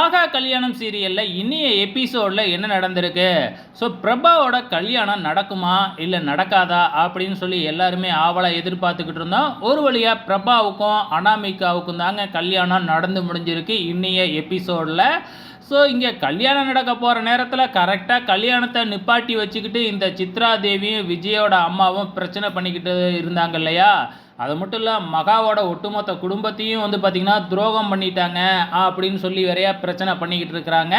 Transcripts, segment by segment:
ஆகா கல்யாணம் சீரியலில் இன்னைய எபிசோடில் என்ன நடந்திருக்கு? ஸோ பிரபாவோட கல்யாணம் நடக்குமா? இல்லை நடக்காதா? அப்படின்னு சொல்லி எல்லாருமே ஆவலாக எதிர்பார்த்துக்கிட்டு இருந்தோம். ஒரு வழியாக பிரபாவுக்கும் அனாமிகாவுக்கும் தாங்க கல்யாணம் நடந்து முடிஞ்சிருக்கு இன்னைய எபிசோடில் ஸோ இங்கே கல்யாணம் நடக்க போகிற நேரத்தில் கரெக்டாக கல்யாணத்தை நிப்பாட்டி வச்சுக்கிட்டு இந்த சித்ரா தேவியும் விஜயோட அம்மாவும் பிரச்சனை பண்ணிக்கிட்டு இருந்தாங்க இல்லையா? அது மட்டும் இல்லை மகாவோட ஒட்டுமொத்த குடும்பத்தையும் வந்து பார்த்திங்கன்னா துரோகம் பண்ணிட்டாங்க அப்படின்னு சொல்லி வேறையா பிரச்சனை பண்ணிக்கிட்டு இருக்கிறாங்க.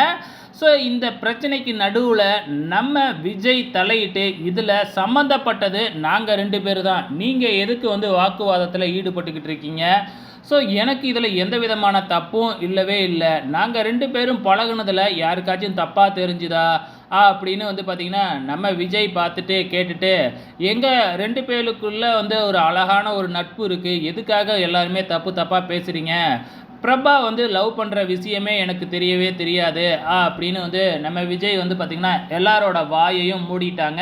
ஸோ இந்த பிரச்சனைக்கு நடுவில் நம்ம விஜய் தலையிட்டு இதில் சம்மந்தப்பட்டது நாங்கள் ரெண்டு பேர் தான் நீங்கள் எதுக்கு வந்து வாக்குவாதத்தில் ஈடுபட்டுக்கிட்டு இருக்கீங்க? ஸோ எனக்கு இதில் எந்த விதமான தப்பும் இல்லவே இல்லை. நாங்கள் ரெண்டு பேரும் பழகுனதில் யாருக்காச்சும் தப்பாக தெரிஞ்சுதா? ஆ அப்படின்னு வந்து பார்த்திங்கன்னா நம்ம விஜய் பார்த்துட்டு கேட்டுட்டு எங்கள் ரெண்டு பேருக்குள்ளே வந்து ஒரு அழகான ஒரு நட்பு இருக்குது எதுக்காக எல்லாருமே தப்பு தப்பாக பேசுகிறீங்க பிரபா வந்து லவ் பண்ணுற விஷயமே எனக்கு தெரியவே தெரியாது. ஆ அப்படின்னு வந்து நம்ம விஜய் வந்து பார்த்திங்கன்னா எல்லாரோட வாயையும் மூடிட்டாங்க.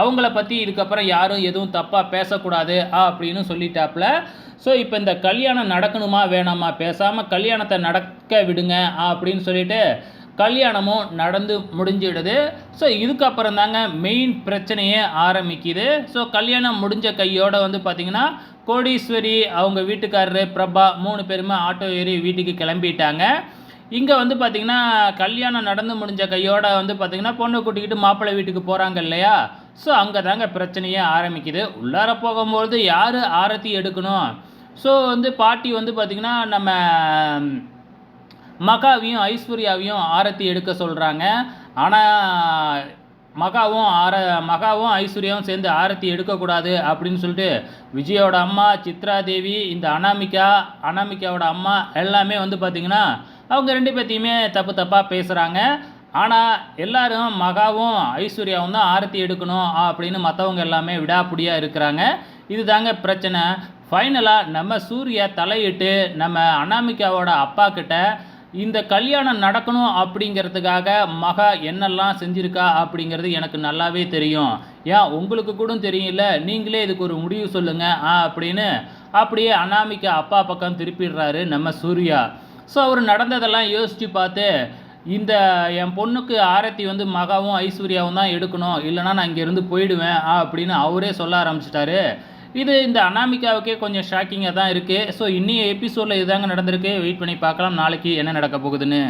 அவங்கள பற்றி இதுக்கப்புறம் யாரும் எதுவும் தப்பாக பேசக்கூடாது ஆ அப்படின்னு சொல்லிட்டாப்புல. ஸோ இப்போ இந்த கல்யாணம் நடக்கணுமா வேணாமா? பேசாமல் கல்யாணத்தை நடக்க விடுங்க ஆ அப்படின்னு சொல்லிட்டு கல்யாணமும் நடந்து முடிஞ்சிடுது. ஸோ இதுக்கப்புறம் தாங்க மெயின் பிரச்சனையே ஆரம்பிக்குது. ஸோ கல்யாணம் முடிஞ்ச கையோட வந்து பார்த்திங்கன்னா கோடீஸ்வரி அவங்க வீட்டுக்காரரு பிரபா மூணு பேருமே ஆட்டோ ஏறி வீட்டுக்கு கிளம்பிட்டாங்க. இங்கே வந்து பார்த்திங்கன்னா கல்யாணம் நடந்து முடிஞ்ச கையோட வந்து பார்த்திங்கன்னா பொண்ணை கூட்டிக்கிட்டு மாப்பிள்ளை வீட்டுக்கு போகிறாங்க இல்லையா? ஸோ அங்கே தாங்க பிரச்சனையே ஆரம்பிக்குது. உள்ளார போகும்பொழுது யார் ஆரத்தி எடுக்கணும்? ஸோ வந்து பாட்டி வந்து பார்த்திங்கன்னா நம்ம மகாவையும் ஐஸ்வர்யாவையும் ஆரத்தி எடுக்க சொல்கிறாங்க ஆனால் மகாவும் ஆர மகாவும் ஐஸ்வர்யாவும் சேர்ந்து ஆரத்தி எடுக்கக்கூடாது அப்படின்னு சொல்லிட்டு விஜயோட அம்மா சித்ரா தேவி இந்த அனாமிகா அனாமிகாவோட அம்மா எல்லாமே வந்து பார்த்திங்கன்னா அவங்க ரெண்டு பேர்த்தையுமே தப்பு தப்பாக பேசுகிறாங்க ஆனால் எல்லாரும் மகாவும் ஐஸ்வர்யாவும் தான் ஆரத்தி எடுக்கணும் அப்படின்னு மற்றவங்க எல்லாமே விடாப்பிடியாக இருக்கிறாங்க. இது தாங்க பிரச்சனை ஃபைனலாக நம்ம சூர்யா தலையிட்டு நம்ம அனாமிகாவோட அப்பா கிட்ட இந்த கல்யாணம் நடக்கணும் அப்படிங்கிறதுக்காக மகா என்னெல்லாம் செஞ்சுருக்கா அப்படிங்கிறது எனக்கு நல்லாவே தெரியும். ஏன்? உங்களுக்கு கூட தெரியல நீங்களே இதுக்கு ஒரு முடிவு சொல்லுங்கள் ஆ அப்படின்னு. அப்படியே அனாமிகா அப்பா பக்கம் திருப்பிடுறாரு நம்ம சூர்யா. ஸோ அவர் நடந்ததெல்லாம் யோசித்து பார்த்து இந்த என் பொண்ணுக்கு ஆரத்தி வந்து மகாவும் ஐஸ்வர்யாவும் தான் எடுக்கணும். இல்லைனா நான் இங்கேருந்து போயிடுவேன் ஆ அப்படின்னு அவரே சொல்ல ஆரம்பிச்சிட்டாரு. இது இந்த அனாமிகாவுக்கே கொஞ்சம் ஷாக்கிங்காக தான் இருக்குது ஸோ இன்னைய எபிசோடில் இதுதாங்க நடந்திருக்கு. வெயிட் பண்ணி பார்க்கலாம் நாளைக்கு என்ன நடக்க போகுதுன்னு.